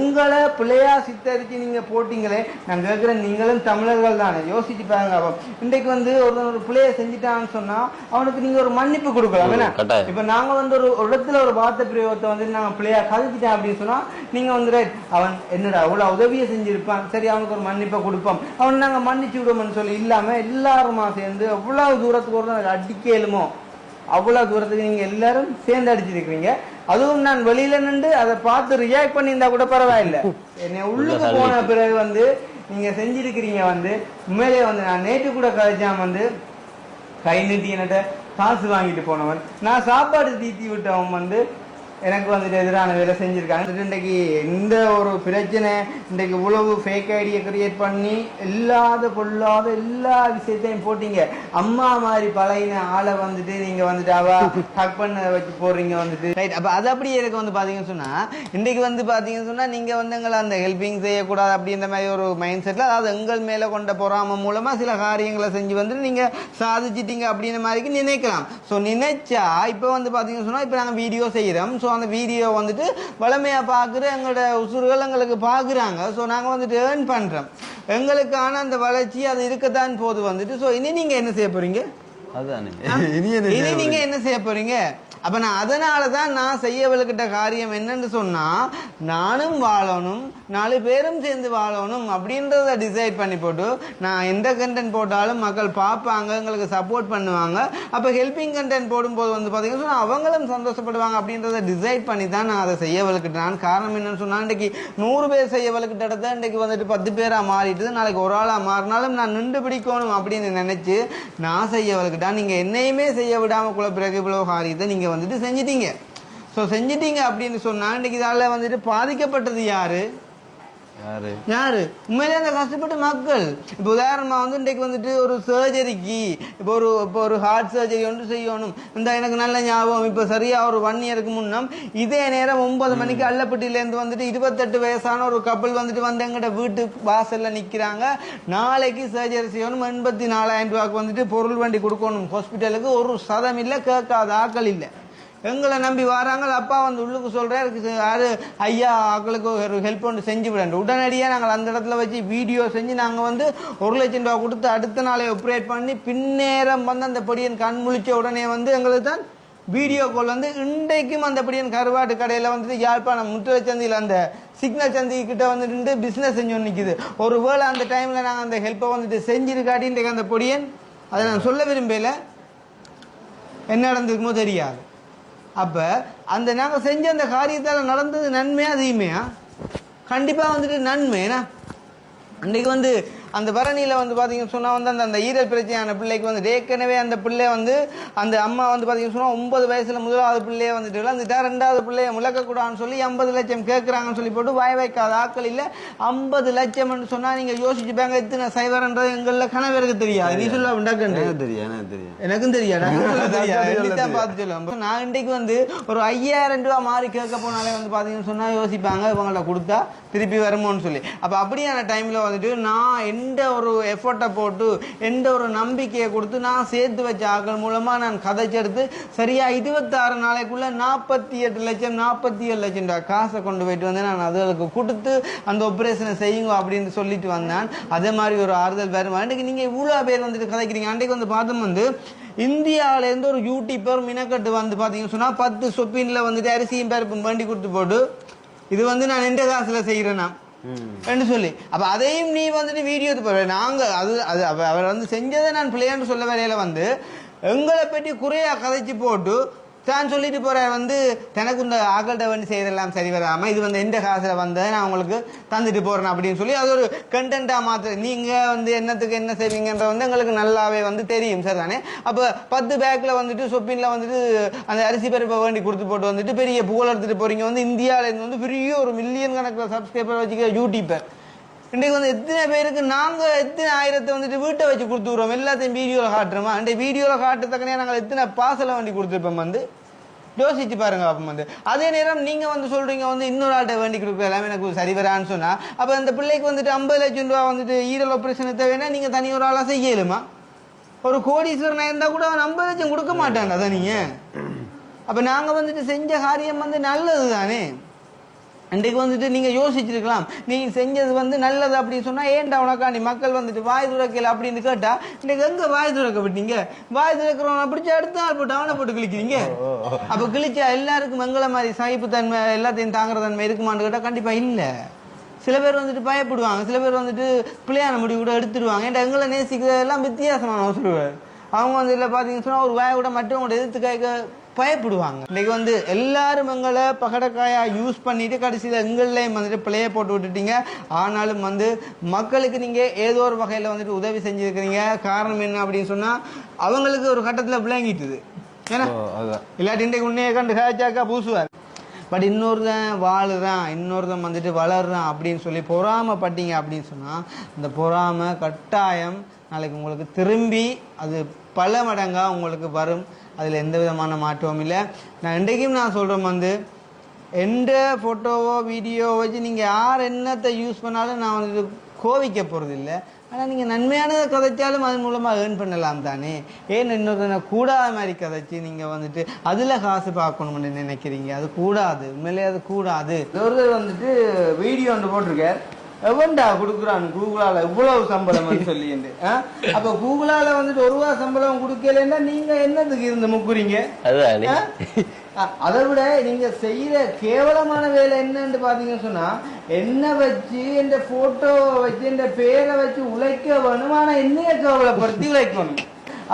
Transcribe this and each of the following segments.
உங்களை பிள்ளையா சித்தரிச்சு நீங்க போட்டீங்களே நான் கேட்கிறேன் நீங்களும் தமிழர்கள் தானே. யோசிச்சு பாருங்க அப்போ. இன்றைக்கு வந்து ஒரு ஒரு பிள்ளைய செஞ்சுட்டான்னு சொன்னா அவனுக்கு நீங்க ஒரு மன்னிப்பு கொடுக்கலாம். என்ன. இப்ப நாங்க வந்து ஒரு இடத்துல ஒரு வார்த்தை பிரயோகத்தை வந்து நாங்க பிள்ளையா கதைச்சிட்டேன் அப்படின்னு சொன்னா நீங்க வந்து right, அவன் என்னடா அவ்வளவு உதவியை செஞ்சிருப்பான். சரி அவனுக்கு ஒரு மன்னிப்பை கொடுப்போம். அவன் நாங்க மன்னிச்சு விடுவோம்னு சொல்லி இல்லாம எல்லாருமா சேர்ந்து எவ்வளவு தூரத்துக்கு ஒரு அடிக்கலுமோ அவ்வளவு தூரத்துக்கு நீங்க எல்லாரும் சேர்ந்து அடிச்சிருக்கீங்க அதுவும் நான் வெளியில நின்று அதை பார்த்து ரியாக்ட் பண்ணியிருந்தா கூட பரவாயில்ல. என்னை உள்ளுக்கு போன பிறகு வந்து நீங்க செஞ்சிருக்கிறீங்க வந்து உண்மையிலேயே வந்து நான் நேற்று கூட கழிச்சாம வந்து கை நீட்டி என்கிட்ட காசு வாங்கிட்டு போனவன். நான் சாப்பாடு தீத்தி விட்டவன் வந்து எனக்கு வந்துட்டு எதிரான வேலை செஞ்சுருக்காங்க. வந்துட்டு இன்றைக்கு இந்த ஒரு பிரச்சனை இன்றைக்கு இவ்வளவு ஃபேக் ஐடியை கிரியேட் பண்ணி இல்லாத பொல்லாத எல்லா விஷயத்தையும் போட்டீங்க. அம்மா மாதிரி பழகின ஆளை வந்துட்டு நீங்கள் வந்துட்டு அவ ஹக் பண்ண வச்சு போடுறீங்க வந்துட்டு. ரைட் அப்போ அது அப்படி எனக்கு வந்து பார்த்தீங்கன்னு சொன்னால் இன்றைக்கு வந்து பார்த்தீங்கன்னு சொன்னால் நீங்கள் வந்து எங்களை அந்த ஹெல்பிங் செய்யக்கூடாது அப்படின்ற மாதிரி ஒரு மைண்ட் செட்டில் அதாவது எங்கள் மேலே கொண்ட பொறாம மூலமாக சில காரியங்களை செஞ்சு வந்துட்டு நீங்கள் சாதிச்சிட்டீங்க அப்படின்ற மாதிரிக்கு நினைக்கலாம். ஸோ நினைச்சா இப்போ வந்து பார்த்தீங்கன்னு சொன்னால் இப்போ நாங்கள் வீடியோ செய்கிறோம் ஸோ அந்த வீடியோ வந்துட்டு வளமையா பார்க்குற எங்களோட உசுறுகள் எங்களுக்கு பார்க்குறாங்க. ஸோ நாங்க வந்துட்டு ஏர்ன் பண்றோம். எங்களுக்கான அந்த வளர்ச்சி அது இருக்கத்தான் போது வந்துட்டு. ஸோ இனி நீங்க என்ன செய்ய போறீங்க? அதுதானே இனி என்ன இனி செய்ய நீங்க என்ன செய்ய போறீங்க? அப்போ நான் அதனால தான் நான் செய்யவளுக்கிட்ட காரியம் என்னன்னு சொன்னால் நானும் வாழணும் நாலு பேரும் சேர்ந்து வாழணும் அப்படின்றத டிசைட் பண்ணி போட்டு நான் எந்த கண்டென்ட் போட்டாலும் மக்கள் பார்ப்பாங்க எங்களுக்கு சப்போர்ட் பண்ணுவாங்க. அப்போ ஹெல்பிங் கண்டென்ட் போடும்போது வந்து பார்த்தீங்கன்னா சொன்னால் அவங்களும் சந்தோஷப்படுவாங்க அப்படின்றத டிசைட் பண்ணி தான் நான் அதை செய்யவளுக்கிட்டான் காரணம் என்னன்னு சொன்னால் இன்றைக்கு நூறு பேர் செய்யவளுக்கிட்ட இடத்த இன்றைக்கு வந்துட்டு பத்து பேராக மாறிட்டு நாளைக்கு ஒரு ஆளாக மாறினாலும் நான் நின்று பிடிக்கணும் அப்படின்னு நினச்சி நான் செய்யவளுக்கிட்டான் நீங்கள் என்னையுமே செய்ய விடாமல் குழப்பிறகு இவ்வளோ காரியத்தை நீங்க வந்துட்டு செஞ்சிட்டீங்க. ஸோ செஞ்சிட்டீங்க அப்படின்னு சொன்னா இன்னைக்கு இதால வந்துட்டு பாதிக்கப்பட்டது யாரு? யாரு? யாரு? உண்மையிலே அந்த கஷ்டப்பட்ட மக்கள். இப்போ உதாரணமா வந்து இன்றைக்கு வந்துட்டு ஒரு சர்ஜரிக்கு இப்போ ஒரு இப்போ ஒரு ஹார்ட் சர்ஜரி ஒன்று செய்யணும். இந்த எனக்கு நல்ல ஞாபகம். இப்போ சரியா ஒரு ஒன் இயருக்கு முன்னம் இதே நேரம் ஒன்பது மணிக்கு அல்லப்பட்டியிலேருந்து வந்துட்டு இருபத்தெட்டு வயசான ஒரு கப்பல் வந்துட்டு வந்து எங்கிட்ட வீட்டு வாசல்ல நிக்கிறாங்க. நாளைக்கு சர்ஜரி செய்யணும். எண்பத்தி நாலாயிரம் ரூபாய்க்கு வந்துட்டு பொருள் வண்டி கொடுக்கணும். ஹாஸ்பிட்டலுக்கு ஒரு சதம் இல்லை கேட்காத ஆக்கள் இல்லை. எங்களை நம்பி வராங்க அப்பா வந்து உள்ளுக்கு சொல்கிறாரு யார்? ஐயா ஆக்களுக்கு ஒரு ஹெல்ப் ஒன்று செஞ்சு விடணும் உடனடியாக நாங்கள் அந்த இடத்துல வச்சு வீடியோ செஞ்சு நாங்கள் வந்து ஒரு லட்சம் ரூபா கொடுத்து அடுத்த நாளை ஆப்ரேட் பண்ணி பின்னேரம் வந்து அந்த பொடியன் கண் முழிச்ச உடனே வந்து எங்களுக்கு தான் வீடியோ கால் வந்து இன்றைக்கும் அந்த படியன் கருவாட்டு கடையில் வந்துட்டு யாழ்ப்பாணம் முத்துலச்சந்தியில் அந்த சிக்னல் சந்தை கிட்ட வந்து நின்று பிஸ்னஸ் செஞ்சு நிற்கிது ஒருவேளை அந்த டைமில் நாங்கள் அந்த ஹெல்ப்பை வந்துட்டு செஞ்சிருக்காட்டி இன்றைக்கு அந்த பொடியன் அதை நான் சொல்ல விரும்பல. என்ன நடந்திருக்குமோ தெரியாது. அப்போ அந்த நாங்கள் செஞ்ச அந்த காரியத்தால் நடந்தது நன்மையா தீமையா? கண்டிப்பாக வந்துட்டு நன்மை. ஏன்னா அன்றைக்கு வந்து அந்த பரணியில் வந்து பார்த்தீங்கன்னு சொன்னால் வந்து அந்த அந்த ஈரல் பிரச்சனையான பிள்ளைக்கு வந்து ஏற்கனவே அந்த பிள்ளை வந்து அந்த அம்மா வந்து பார்த்தீங்கன்னு சொன்னால் ஒன்பது வயசில் முதலாவது பிள்ளைய வந்துட்டு அந்த ரெண்டாவது பிள்ளைய முழக்கக்கூடாதுன்னு சொல்லி ஐம்பது லட்சம் கேட்குறாங்கன்னு சொல்லி போட்டு வாய் வைக்காத ஆக்கள் இல்லை. ஐம்பது லட்சம்னு சொன்னால் நீங்கள் யோசிச்சு பாங்க எத்தனை சைவரன்றது எங்களில் கணவருக்கு தெரியாது நீ சொல்ல எனக்கு தெரியும் எனக்கு தெரியும் எனக்கும் தெரியாது. பார்த்து சொல்லுவேன் நான் இன்றைக்கு வந்து ஒரு ஐயாயிரம் ரூபா மாறி கேட்க போனாலே வந்து பார்த்தீங்கன்னு சொன்னா யோசிப்பாங்க இவங்கள்ட்ட கொடுத்தா திருப்பி வருமோன்னு சொல்லி. அப்போ அப்படியான டைமில் வந்துட்டு நான் எந்த ஒரு எஃபர்ட்டை போட்டு எந்த ஒரு நம்பிக்கையை கொடுத்து நான் சேர்த்து வச்ச ஆக்கள் மூலமாக நான் கதைச்செடுத்து சரியாக இருபத்தாறு நாளைக்குள்ளே நாற்பத்தி எட்டு லட்சம் நாற்பத்தி ஏழு லட்சம் ரூபா காசை கொண்டு போயிட்டு வந்து நான் அதுகளுக்கு கொடுத்து அந்த ஆப்ரேஷனை செய்யுங்க அப்படின்னு சொல்லிட்டு வந்தேன். அதே மாதிரி ஒரு ஆறுதல் வேறு. அன்றைக்கு நீங்கள் இவ்வளோ பேர் வந்துட்டு கதைக்கிறீங்க. அன்றைக்கு வந்து பார்த்தோம் வந்து இந்தியாவிலேருந்து ஒரு யூடியூப்பர் மினக்கட்டு வந்து பார்த்தீங்கன்னு சொன்னால் பத்து சொப்பீனில் வந்துட்டு அரிசியும் பருப்பும் வண்டி கொடுத்து போட்டு இது வந்து நான் எந்த காசில் செய்கிறேன் நான் என்று சொல்லி. அப்ப அதையும் நீ வந்துட்டு வீடியோ போற நாங்க அது அது அவர் வந்து செஞ்சதை நான் பிள்ளையான்னு சொல்ல வேலையில வந்து எங்களை பற்றி குறையா கதைச்சு போட்டு தான் சொல்லிட்டு போற வந்து தனக்கு இந்த ஆக்கள்கிட்ட வந்து செய்தெல்லாம் சரி வராமல் இது வந்து எந்த காசில் வந்ததை நான் உங்களுக்கு தந்துட்டு போகிறேன் அப்படின்னு சொல்லி அது ஒரு கண்டென்ட்டாக மாற்று நீங்கள் வந்து என்னத்துக்கு என்ன செய்வீங்கன்ற வந்து எங்களுக்கு நல்லாவே வந்து தெரியும் சார் தானே? அப்போ பத்து பேக்கில் வந்துட்டு சொப்பினில் வந்துட்டு அந்த அரிசி பருப்பை வேண்டி கொடுத்து போட்டு வந்துட்டு பெரிய புகழ் எடுத்துகிட்டு போகிறீங்க வந்து இந்தியாவிலேருந்து வந்து பெரிய ஒரு மில்லியன் கணக்கில் சப்ஸ்கிரைபர் வச்சுக்கிற யூடியூபர் இன்றைக்கு வந்து எத்தனை பேருக்கு நாங்கள் எத்தனை ஆயிரத்தை வந்துட்டு வீட்டை வச்சு கொடுத்துருவோம் எல்லாத்தையும் வீடியோவில் காட்டுறோமா? அன்றைக்கு வீடியோவில் காட்டுறதுக்கனே நாங்கள் எத்தனை பாசலை வண்டி கொடுத்துருப்போம் வந்து? யோசிச்சு பாருங்க அப்போ வந்து. அதே நேரம் நீங்க வந்து சொல்றீங்க வந்து இன்னொரு ஆள்கிட்ட வேண்டி கொடுக்கலாம் எனக்கு சரி வரான்னு சொன்னா அப்ப அந்த பிள்ளைக்கு வந்துட்டு ஐம்பது லட்சம் ரூபா வந்துட்டு ஈரல் ஆபரேஷன் தேவைன்னா நீங்க தனி ஒரு ஆளா செய்யலுமா? ஒரு கோடீஸ்வரனா இருந்தா கூட அவன் ஐம்பது லட்சம் கொடுக்க மாட்டான் அதான் நீங்க. அப்ப நாங்க வந்துட்டு செஞ்ச காரியம் வந்து நல்லது தானே இன்றைக்கு வந்துட்டு நீங்கள் யோசிச்சிருக்கலாம். நீ செஞ்சது வந்து நல்லது அப்படின்னு சொன்னால் ஏன்டா உனக்காண்டி மக்கள் வந்துட்டு வாய் துறக்கல அப்படின்னு கேட்டா இன்றைக்கு எங்கே வாய் துறக்க விட்டீங்க வாய் துறக்கிறவனை பிடிச்சி அடுத்த நாள் போட்டு அவனை போட்டு கிழிக்கிறீங்க? அப்போ கிழிச்சா எல்லாருக்கும் எங்களை மாதிரி சகிப்புத்தன்மை எல்லாத்தையும் தாங்குற தன்மை இருக்குமான்னு கேட்டால் கண்டிப்பாக இல்லை. சில பேர் வந்துட்டு பயப்படுவாங்க. சில பேர் வந்துட்டு பிள்ளையான முடிவு கூட எடுத்துடுவாங்க. ஏன்டா எங்களை நேசிக்கிறதெல்லாம் வித்தியாசமான சொல்லுவார் அவங்க வந்து இல்லை பார்த்தீங்கன்னு சொன்னால் ஒரு வாயை கூட மற்றவங்களோட எதிர்த்து கேட்க பயப்படுவாங்க. இன்னைக்கு வந்து எல்லாரும் எங்களை பகடக்காயா யூஸ் பண்ணிட்டு கடைசியில் எங்கள்லையும் வந்துட்டு பிள்ளைய போட்டு விட்டுட்டீங்க. ஆனாலும் வந்து மக்களுக்கு நீங்கள் ஏதோ ஒரு வகையில் வந்துட்டு உதவி செஞ்சுருக்கிறீங்க. காரணம் என்ன அப்படின்னு சொன்னால் அவங்களுக்கு ஒரு கட்டத்தில் விளங்கிட்டுது. ஏன்னா இல்லாட்டி இன்றைக்கு உன்னைய கண்டு காய்ச்சாக்கா பூசுவார். பட் இன்னொருத்தன் வாழுறான் இன்னொருத்தன் வந்துட்டு வளர்றான் அப்படின்னு சொல்லி பொறாமப்பட்டீங்க அப்படின்னு சொன்னால் இந்த பொறாமை கட்டாயம் நாளைக்கு உங்களுக்கு திரும்பி அது பல மடங்காக உங்களுக்கு வரும். அதில் எந்த விதமான மாற்றமும் இல்லை. நான் இன்றைக்கும் நான் சொல்கிறேன் வந்து எந்த ஃபோட்டோவோ வீடியோவோ வச்சு நீங்கள் யார் என்னத்தை யூஸ் பண்ணாலும் நான் வந்துட்டு கோவிக்க போகிறது இல்லை. ஆனால் நீங்கள் நன்மையானதை கதைச்சாலும் அதன் மூலமாக ஏர்ன் பண்ணலாம் தானே. ஏன் இன்னொரு கூடாத மாதிரி கதைச்சு நீங்கள் வந்துட்டு அதில் காசு பார்க்கணும்னு நினைக்கிறீங்க? அது கூடாது. உண்மையிலே அது கூடாது. ஒருத்தர் வந்துட்டு வீடியோ ஒன்று போட்டிருக்கார். எவன்டா கொடுக்குறான் கூகுளால? இவ்வளவு சம்பளம்னு சொல்லிட்டு அப்ப கூகுளால வந்துட்டு ஒரு ரூபா சம்பளம் கொடுக்கலன்னா நீங்க என்னத்துக்கு இருந்து முக்குறீங்க? அதை விட நீங்க செய்யற கேவலமான வேலை என்னன்னு பாத்தீங்கன்னு சொன்னா என்ன வச்சு இந்த போட்டோவை வச்சு இந்த பேரை வச்சு உழைக்க வேணும்? ஆனா என்னைய கேவலப்படுத்தி உழைக்கணும்.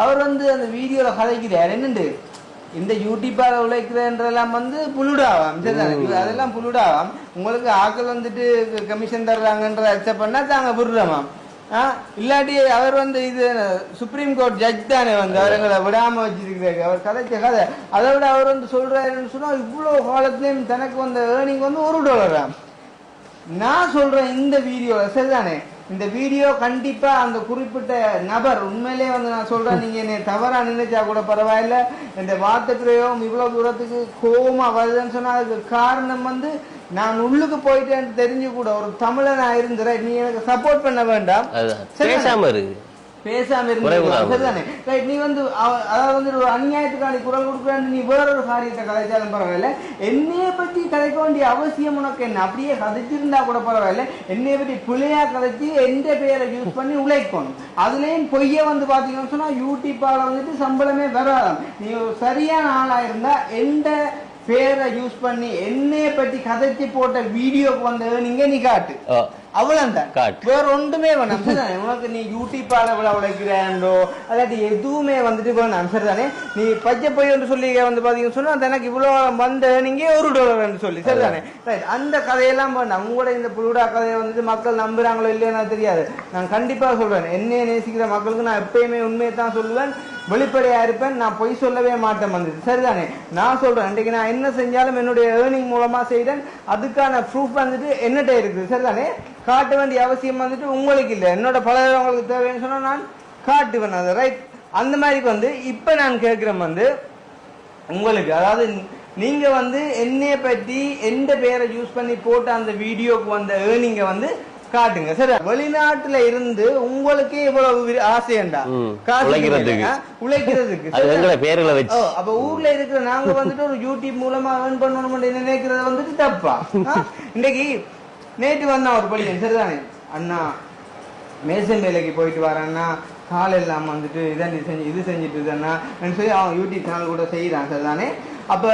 அவர் வந்து அந்த வீடியோல கதைக்கிறார். என்னண்டு? இந்த யூடியூப்பால உழைக்கிறன்றெல்லாம் வந்து புலுடாவாம் சரிதானே? அதெல்லாம் புலுடாவாம் உங்களுக்கு ஆக்கள் வந்துட்டு கமிஷன் தர்றாங்கன்ற அக்செப்ட் பண்ணா தாங்க விடுறோமாம். ஆ, இல்லாட்டி அவர் வந்து இது சுப்ரீம் கோர்ட் ஜட்ஜ் தானே வந்து அவர்களை விடாம வச்சிருக்கிறாரு. அவர் கதைச்ச கதை. அதை விட அவர் வந்து சொல்றாருன்னு சொன்னா இவ்வளவு காலத்துலயும் தனக்கு வந்த ஏர்னிங் வந்து ஒரு டாலரா நான் சொல்றேன் இந்த வீடியோ சரிதானே? இந்த வீடியோ கண்டிப்பா அந்த குறிப்பிட்ட நபர் உண்மையிலே வந்து நான் சொல்றேன் நீங்க என்னை தவறா நினைச்சா கூட பரவாயில்ல. இந்த வார்த்தை பிரயோகம் இவ்வளவு தூரத்துக்கு கோவமா வருதுன்னு சொன்னா அதுக்கு காரணம் வந்து நான் உள்ளுக்கு போயிட்டேன்னு தெரிஞ்சு கூட ஒரு தமிழனா இருந்துறேன் நீ எனக்கு சப்போர்ட் பண்ண வேண்டாம்? பேசாம இருக்கு பேசாம குறைவு இருந்திருக்கலாம் தான். சரிதானே? ரைட் நீ வந்து அதாவது வந்து ஒரு அநியாயத்துக்காண்டி குரல் கொடுக்குறான்னு நீ வேற ஒரு காரியத்தை கதைச்சாலும் பரவாயில்ல. என்னைய பத்தி கதைக்க வேண்டிய அவசியம் உனக்கு என்ன? அப்படியே கதைச்சிருந்தா கூட பரவாயில்ல. என்னைய பத்தி பிள்ளையா கதைச்சு எந்த பேரை யூஸ் பண்ணி உழைக்கணும்? அதுலயும் பொய்ய வந்து பாத்தீங்கன்னு சொன்னா யூடியூப்பால வந்துட்டு சம்பளமே வராதாம். நீ சரியான ஆளா இருந்தா எந்த பேரை யூஸ் பண்ணி என்னைய பத்தி கதைச்சு போட்ட வீடியோக்கு வந்த நீங்க நீ காட்டு. அவ்வளவுதான். காட்டு. வேற ஒன்றுமே வேணாம். சரிதானே உனக்கு நீ யூடியூப்பால இவ்வளவு உழைக்கிறாண்டோ அல்லாட்டி எதுவுமே வந்துட்டு வேணாம். சரிதானே நீ பச்சை பொய் என்று சொல்லி வந்து பாத்தீங்கன்னு சொன்னா எனக்கு இவ்வளவு வந்த நீங்க ஒரு டாலர் சொல்லி. சரிதானே? ரைட் அந்த கதையெல்லாம் வேண்டாம் உங்களோட இந்த புழுடா கதையை வந்துட்டு மக்கள் நம்புறாங்களோ இல்லையோ எனக்கு தெரியாது. நான் கண்டிப்பா சொல்றேன். என்னைய நேசிக்கிற மக்களுக்கு நான் எப்பயுமே உண்மையை தான் சொல்லுவேன். வெளிப்படையா இருப்பேன் நான் பொய் சொல்லவே மாட்டேன் வந்தது. சரிதானே? நான் சொல்றேன். இன்றைக்கு நான் என்ன செஞ்சாலும் என்னுடைய ஏர்னிங் மூலமா செய்தேன். அதுக்கான ப்ரூஃப் வந்துட்டு என்னட்ட இருக்குது. சரிதானே? காட்ட வேண்டிய அவசியம் வந்துட்டு உங்களுக்கு இல்லை. என்னோட பழகிறவங்களுக்கு தேவைன்னு சொன்னா நான் காட்டுவேன் அதை ரைட் அந்த மாதிரிக்கு வந்து இப்போ நான் கேட்குறேன் வந்து உங்களுக்கு அதாவது நீங்கள் வந்து என்னைய பற்றி எந்த பேரை யூஸ் பண்ணி போட்ட அந்த வீடியோக்கு வந்த ஏர்னிங்கை வந்து காட்டுங்க. சரி வெளிநாட்டுல இருந்து உங்களுக்கே இவ்வளவு ஆசையண்டா? உழைக்கிறதுக்கு. உழைக்கிறதுக்கு. அது ஓ, வச்சு. அப்ப ஊர்ல இருக்கிற நாங்க வந்துட்டு ஒரு யூடியூப் மூலமா ஏர்ன் பண்ணணும் நினைக்கிறது வந்துட்டு தப்பா? இன்னைக்கு நேற்று வந்தான் ஒரு பையன் சரிதானே? அண்ணா மேசன் வேலைக்கு போயிட்டு வரேன்னா கால் எல்லாம் வந்துட்டு இதான் இது செஞ்சு இது செஞ்சுட்டு இருந்தேன்னா சொல்லி அவன் யூடியூப் சேனல் கூட செய்யறான் சரிதானே? அப்போ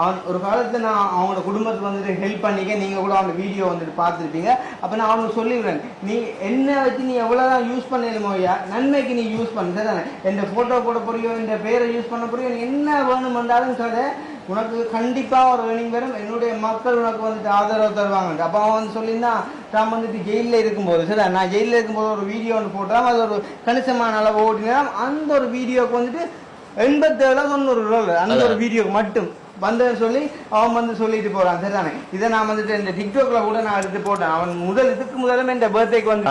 அவன் ஒரு காலத்தில் நான் அவனோட குடும்பத்துக்கு வந்துட்டு ஹெல்ப் பண்ணிக்க நீங்கள் கூட அவனோட வீடியோ வந்துட்டு பார்த்துருப்பீங்க. அப்போ நான் அவனுக்கு சொல்லிடுறேன் நீ என்ன வச்சு நீ எவ்வளோதான் யூஸ் பண்ணணுமோ ஐயா நன்மைக்கு நீ யூஸ் பண்ண. தானே இந்த ஃபோட்டோ போட போறியோ இந்த பேரை யூஸ் பண்ண போறியோ நீ என்ன வந்தாலும் கதை உனக்கு கண்டிப்பாக ஒரு வேணும் வரும். என்னுடைய மக்கள் உனக்கு வந்துட்டு ஆதரவு தருவாங்க. அப்போ அவன் வந்து சொல்லியிருந்தான் நான் வந்துட்டு ஜெயிலில் இருக்கும்போது சரி நான் ஜெயிலில் இருக்கும்போது ஒரு வீடியோ ஒன்று போட்டோம் அது ஒரு கணிசமான அளவு ஓட்டினா அந்த ஒரு வீடியோவுக்கு வந்துட்டு எண்பத்தேழு தொண்ணூறு டாலர் அந்த ஒரு வீடியோக்கு மட்டும். வந்தேன்னு சொல்லி அவன் வந்து சொல்லிட்டு போறான். சரிதானே? இதை நான் வந்துட்டு இந்த டிக்டாக்ல கூட நான் எடுத்து போட்டேன். அவன் முதல் இதுக்கு முதல்ல இந்த பர்த்டேக்கு வந்து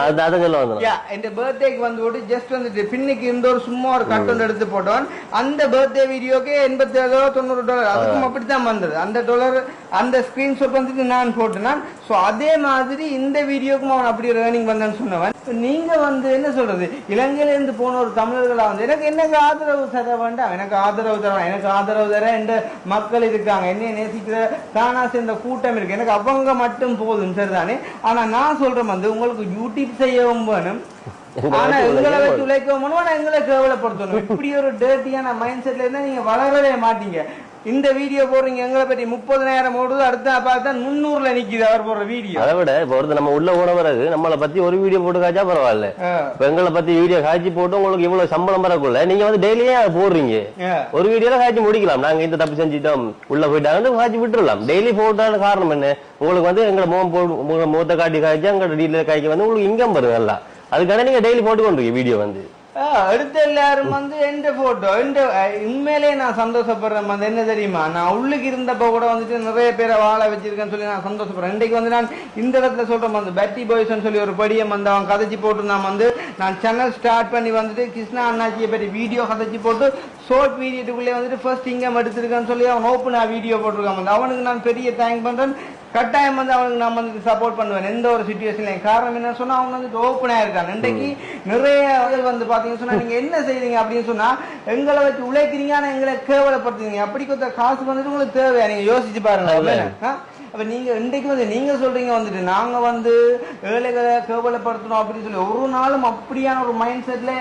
இந்த பர்த்டேக்கு வந்து விட்டு ஜஸ்ட் வந்துட்டு பின்னுக்கு இந்த ஒரு சும்மா ஒரு கட்டன் எடுத்து போட்டவன். அந்த பர்த்டே வீடியோக்கு எண்பத்தி ஏழோ தொண்ணூறு டாலர் அதுக்கும் அப்படித்தான் வந்தது. அந்த டாலர் அந்த ஸ்கிரீன்ஷாட் வந்துட்டு நான் போட்டேன். ஸோ அதே மாதிரி இந்த வீடியோக்கும் அவன் அப்படி ஒரு ஏர்னிங் வந்தேன்னு சொன்னவன். நீங்க வந்து என்ன சொல்றது? இலங்கையில இருந்து போன ஒரு தமிழர்களா வந்து எனக்கு எனக்கு ஆதரவு தர வேண்டாம் எனக்கு ஆதரவு தர எனக்கு ஆதரவு தர இந்த மக்கள் மக்கள் இருக்காங்க என்னைய நேசிக்கிற தானா சேர்ந்த கூட்டம் இருக்கு. எனக்கு அவங்க மட்டும் போதும் சரிதானே? ஆனா நான் சொல்றேன் வந்து உங்களுக்கு யூடியூப் செய்யவும் வேணும். ஆனா எங்களை வச்சு உழைக்கவும் வேணும். ஆனா எங்களை கேவலப்படுத்தணும். இப்படி ஒரு டேர்ட்டியான மைண்ட் செட்ல இருந்தா நீங்க வளரவே மாட்டீங்க. இந்த வீடியோ போடுறீங்க எங்களை பற்றி முப்பதனாயிரம் ஓடுது அடுத்த பார்த்தா முந்நூறுல நிக்குது அவர் போடுற வீடியோ அதை விட இப்ப ஒருத்தர் நம்ம உள்ள போன பிறகு நம்மளை பத்தி ஒரு வீடியோ போட்டு காய்ச்சா பரவாயில்ல இப்ப எங்களை பத்தி வீடியோ காய்ச்சி போட்டு உங்களுக்கு இவ்வளவு சம்பளம் வரக்குள்ள நீங்க வந்து டெய்லியே போடுறீங்க? ஒரு வீடியோல காய்ச்சி முடிக்கலாம். நாங்க இந்த தப்பு செஞ்சிட்டோம் உள்ள போயிட்டாங்க காய்ச்சி விட்டுறலாம். டெய்லி போட்டான காரணம் என்ன? உங்களுக்கு வந்து எங்களை முகம் உங்க முகத்தை காட்டி காய்ச்சி அங்க டீலர் காய்ச்சி வந்து உங்களுக்கு இன்கம் வரும் நல்லா. அதுக்காக நீங்க டெய்லி போட்டு கொண்டிருக்கீங்க வீடியோ வந்து. அடுத்த எல்லாரும் வந்து எந்த போட்டோ எந்த உண்மையிலே நான் சந்தோஷப்படுறேன். வந்து என்ன தெரியுமா? நான் உள்ளுக்கு இருந்தப்ப கூட வந்துட்டு நிறைய பேரை வாழ வச்சிருக்கேன்னு சொல்லி நான் சந்தோஷப்படுறேன். இன்றைக்கு வந்து நான் இந்த இடத்துல சொல்றேன். வந்து பேட்டி பாய்ஸ்னு சொல்லி ஒரு படியம் வந்து அவன் கதைச்சி போட்டு நான் வந்து நான் சேனல் ஸ்டார்ட் பண்ணி வந்துட்டு கிருஷ்ணா அண்ணாச்சியை பற்றி வீடியோ கதைச்சி போட்டு ஷோர்ட் பீரியடுக்குள்ளே வந்துட்டு ஃபர்ஸ்ட் இங்கம் எடுத்திருக்கேன்னு சொல்லி அவன் ஓப்பனா வீடியோ போட்டிருக்கான். வந்து அவனுக்கு நான் பெரிய தேங்க் பண்ணுறேன் கட்டாயம் வந்து அவனுக்கு நான் வந்து சப்போர்ட் பண்ணுவேன். எந்த ஒரு சுச்சுவேஷன்லையும் காரணம் என்ன சொன்னா அவங்க வந்து ஓப்பனா இருக்காங்க இன்றைக்கு நிறைய வந்து பாத்தீங்கன்னு சொன்னா நீங்க என்ன செய்றீங்க அப்படின்னு சொன்னா எங்களை வச்சு உழைக்கிறீங்க ஆனா எங்களை கேவலப்படுத்துறீங்க. அப்படி கொடுத்த காசு வந்துட்டு உங்களுக்கு தேவையா? நீங்க யோசிச்சு பாருங்க? அப்ப நீங்க இன்றைக்கு வந்து நீங்க சொல்றீங்க வந்துட்டு நாங்க வந்து ஏழைகளை கேவலப்படுத்தணும் அப்படின்னு சொல்லி ஒரு நாளும் அப்படியான ஒரு மைண்ட் செட்ல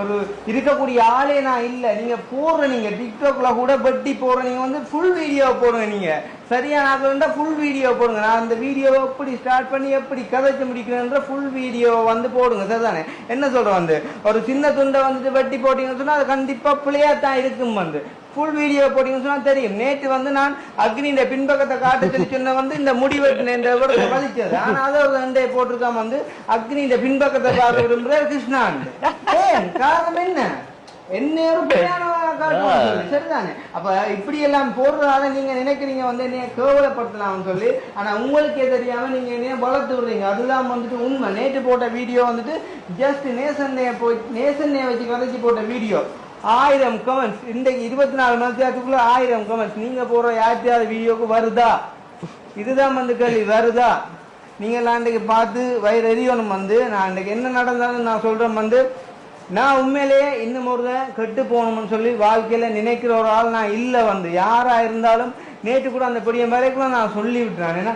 ஒரு இருக்கக்கூடிய ஆளே நான் இல்ல. நீங்க போடுற நீங்க டிக்டாக்ல கூட வெட்டி போடுற நீங்க வந்து ஃபுல் வீடியோ போடுங்க நீங்க. சரியான அதில் இருந்தால் ஃபுல் வீடியோ போடுங்க. நான் அந்த வீடியோவை எப்படி ஸ்டார்ட் பண்ணி எப்படி கதைச்சு முடிக்கிறேன்ற ஃபுல் வீடியோ வந்து போடுங்க. சரிதானே? என்ன சொல்றேன் வந்து? ஒரு சின்ன துண்டை வந்துட்டு வெட்டி போட்டீங்கன்னு சொன்னா அது கண்டிப்பா பிள்ளையா தான் இருக்கும் வந்து. ஃபுல் வீடியோ போட்டிங்கன்னு சொன்னால் தெரியும். நேற்று வந்து நான் அக்னியின் பின்பக்கத்தை காட்டு சொல்லி சொன்ன வந்து இந்த முடி வெட்டின விடத்தை பதிச்சது. ஆனால் அதை ஒரு ரெண்டே போட்டிருக்காம வந்து அக்னியின் பின்பக்கத்தை பார்க்க விரும்புற கிருஷ்ணான் ஏன்? காரணம் என்ன? என்ன ஒரு சொல்லி. சரிதானே? அப்ப இப்படி எல்லாம் போடுறதால நீங்க நினைக்கிறீங்க வந்து என்னைய கேவலப்படுத்தலாம்னு சொல்லி ஆனா உங்களுக்கே தெரியாம நீங்க என்னைய வளர்த்து விடுறீங்க. அதுதான் வந்துட்டு உண்மை. நேற்று போட்ட வீடியோ வந்துட்டு ஜஸ்ட் நேசன்னைய போய் நேசன்னைய வச்சு கதைச்சு போட்ட வீடியோ. ஆயிரம் கமெண்ட்ஸ் இன்றைக்கு இருபத்தி நாலு மணி நேரத்துக்குள்ள ஆயிரம் கமெண்ட்ஸ் நீங்க போடுற யார்த்தையாவது வீடியோக்கு வருதா? இதுதான் வந்து கேள்வி. வருதா? நீங்க எல்லாம் இன்றைக்கு பார்த்து வயிறு எரியணும் வந்து. நான் இன்றைக்கு என்ன நடந்தாலும் நான் சொல்றேன் வந்து நான் உண்மையிலேயே இன்னும் ஒரு கெட்டு போகணும்னு சொல்லி வாழ்க்கையில நினைக்கிற ஒரு ஆள் நான் இல்லை வந்து. யாரா இருந்தாலும் நேற்று கூட அந்த பெரிய வரைக்கும் நான் சொல்லி விட்டுறேன். ஏன்னா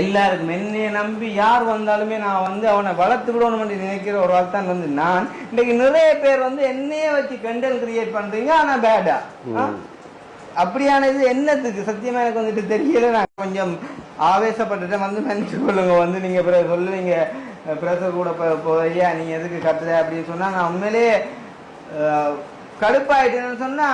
எல்லாருக்கும் என்னைய நம்பி யார் வந்தாலுமே நான் வந்து அவனை வளர்த்து விடணும்னு நினைக்கிற ஒரு ஆள் தான் வந்து நான். இன்னைக்கு நிறைய பேர் வந்து என்னையே வச்சு கண்டென்ட் கிரியேட் பண்றீங்க ஆனா பேடா அப்படியானது என்னத்துக்கு? சத்தியமா எனக்கு வந்துட்டு தெரியல. நான் கொஞ்சம் ஆவேசப்பட்டுட்டேன். வந்து மன்னிச்சு கொள்ளுங்க. வந்து நீங்க பிறகு சொல்லுவீங்க. பிரதர் கூட போ- போ ஐயா நீங்க எதுக்கு கத்துற அப்படின்னு சொன்னா நான் உண்மையிலேயே கடுப்பாயிட்டேன்னு சொன்னா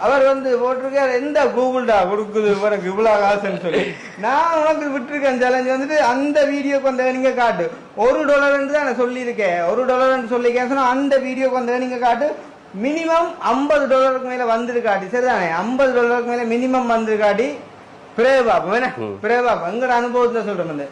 அவர் வந்து போட்டிருக்காரு எந்த கூகுள்டா கொடுக்குது உனக்கு இவ்வளவு காசுன்னு சொல்லி. நான் உனக்கு விட்டுருக்கேன் சேலஞ்ச் வந்துட்டு அந்த வீடியோக்கு வந்த நீங்க காட்டு. ஒரு டாலர் தான் நான் சொல்லியிருக்கேன். ஒரு டாலர் சொல்லியிருக்கேன் சொன்னா அந்த வீடியோக்கு வந்த நீங்க காட்டு. மினிமம் ஐம்பது டாலருக்கு மேல வந்துரு காட்டி. சரிதானே? ஐம்பது டாலருக்கு மேல மினிமம் வந்துரு காட்டி பிரேபாப்பம் என்ன பிரேபாப்பம் எங்கட அனுபவத்துல சொல்றேன் வந்து